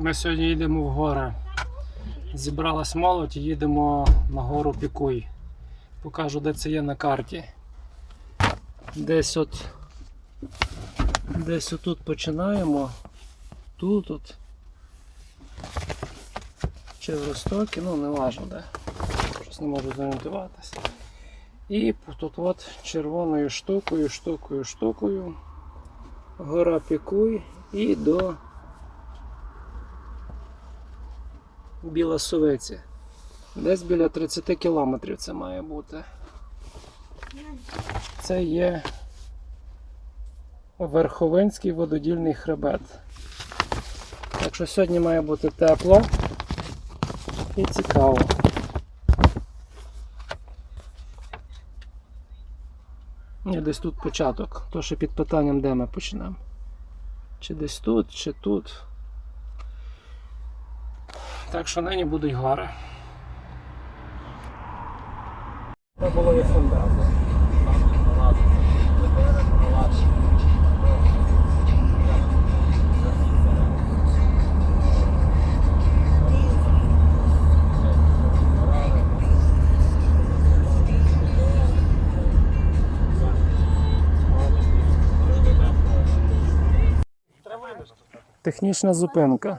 Ми сьогодні їдемо в гори. Зібралась молодь і їдемо на гору Пікуй. Покажу, де це є на карті. Десь от. Десь отут починаємо. Тут от. Чи в Ростокі, ну не важно де. Щось не можу зорієнтуватися. І тут от червоною штукою, штукою, штукою. Гора Пікуй і до Біла Сувиці. Десь біля 30 кілометрів це має бути. Це є Верховинський вододільний хребет. Так що сьогодні має бути тепло і цікаво. Ні, десь тут початок. То ще під питанням, де ми почнемо. Чи десь тут, чи тут. Так що нині будуть гори. Це було і фундамент. Технічна зупинка.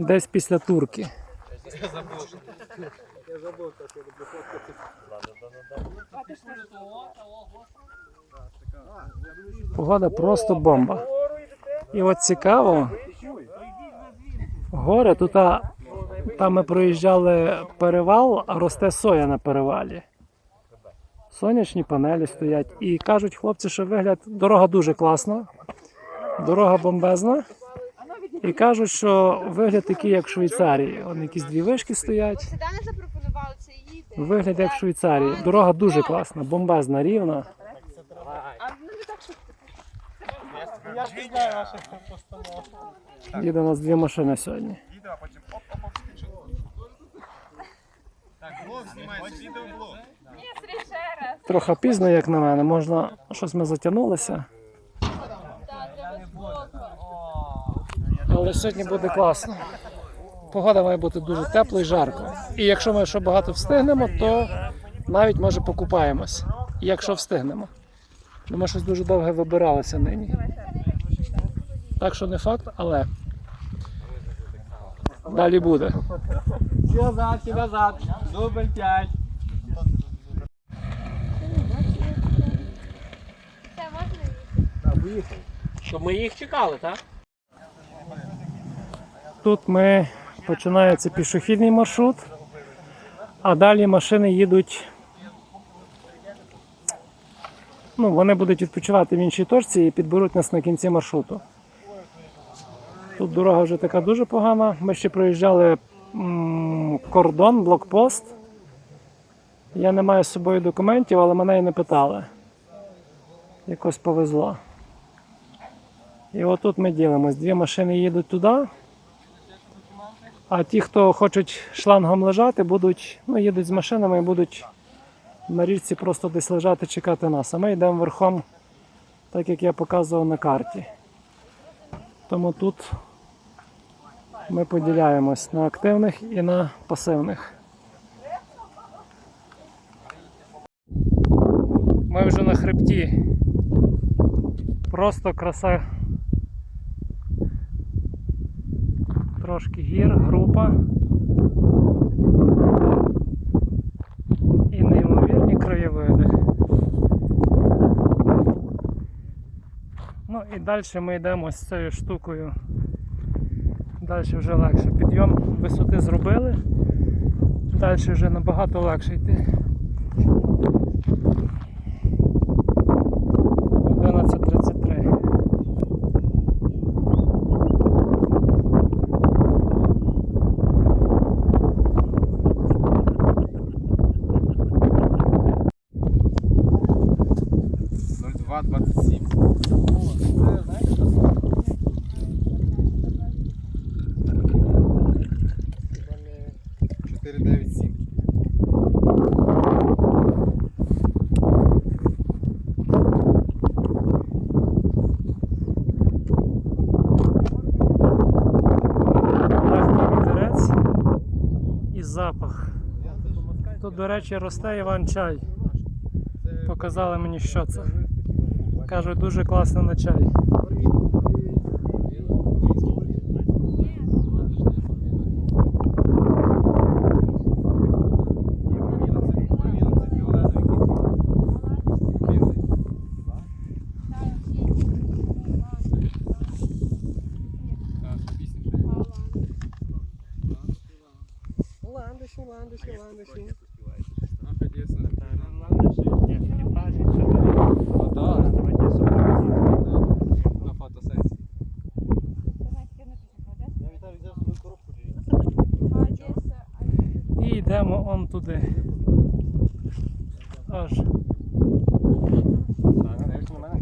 Десь після турки. Погода просто бомба. І от цікаво, гори тут, там ми проїжджали перевал, а росте соя на перевалі. Сонячні панелі стоять. І кажуть хлопці, що вигляд, дорога дуже класна, дорога бомбезна. І кажуть, що вигляд такий, як в Швейцарії. Вон якісь дві вишки стоять. Вигляд як в Швейцарії. Дорога дуже класна, бомбезна, рівна. Їде у нас дві машини сьогодні. Трохи пізно, як на мене, можна щось ми затягнулися. Але сьогодні буде класно. Погода має бути дуже тепла і жарко. І якщо ми ще багато встигнемо, то навіть може покупаємось. Якщо встигнемо. Бо ми щось дуже довго вибиралися нині. Так що не факт, але далі буде. Всі назад, всі назад. Дубль 5. це можна Щоб ми їх чекали, так? Тут ми починається пішохідний маршрут, а далі машини їдуть. Ну, вони будуть відпочивати в іншій точці і підберуть нас на кінці маршруту. Тут дорога вже така дуже погана. Ми ще проїжджали м, кордон, блокпост. Я не маю з собою документів, але мене і не питали. Якось повезло. І отут ми ділимось. Дві машини їдуть туди. А ті, хто хочуть шлангом лежати, будуть, ну, їдуть з машинами і будуть на річці просто десь лежати, чекати нас. А ми йдемо верхом, так як я показував на карті. Тому тут ми поділяємось на активних і на пасивних. Ми вже на хребті. Просто краса трошки гір, група. І неймовірні краєвиди. Ну і далі ми йдемо з цією штукою. Далі вже легше. Підйом висоти зробили. Далі вже набагато легше йти. Запах. Тут, до речі, росте Іван-чай. Показали мені, що це. Кажуть, дуже класно на чай. Ландиші, ландиші. На фотосесії. І йдемо он туди. Аж. Дуже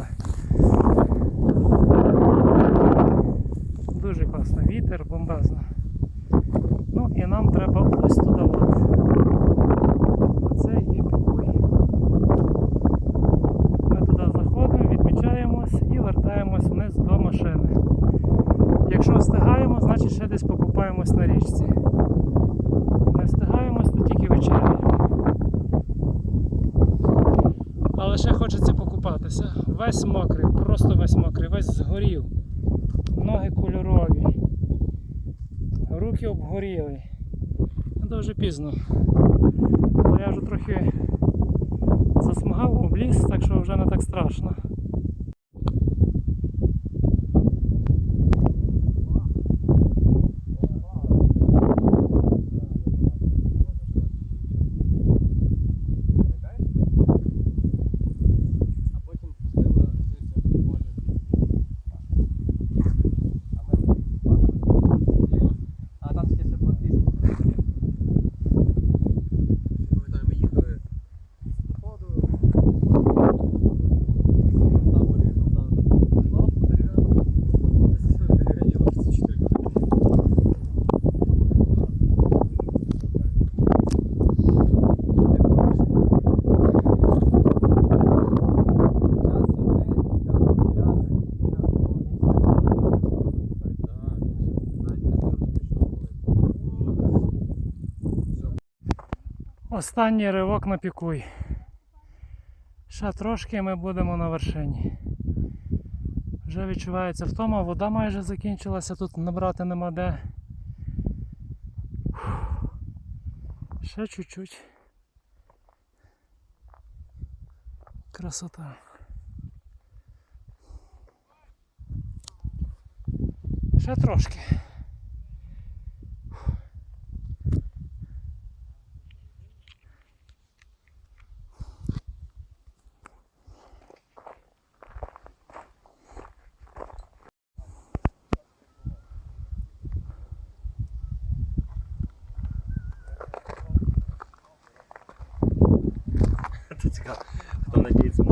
хто. Дуже класно, вітер, бомбезно. Ну і нам треба ось туди от. Це є підбой. Ми туди заходимо, відмічаємось і вертаємось вниз до машини. Якщо встигаємо, значить ще десь покупаємось на річці. Не встигаємось, то тільки вечеряємо. Але ще хочеться покупатися. Весь мокрий, просто весь мокрий, весь згорів. Ноги кольорові. Руки обгоріли. Ну, то пізно. Але я вже трохи засмагав, обліз, так що вже не так страшно. Останній ривок на пікуй. Ще трошки ми будемо на вершині. Вже відчувається втома, вода майже закінчилася, тут набрати нема де. Ще чуть-чуть. Красота. Ще трошки. то цікаво. Хто надіється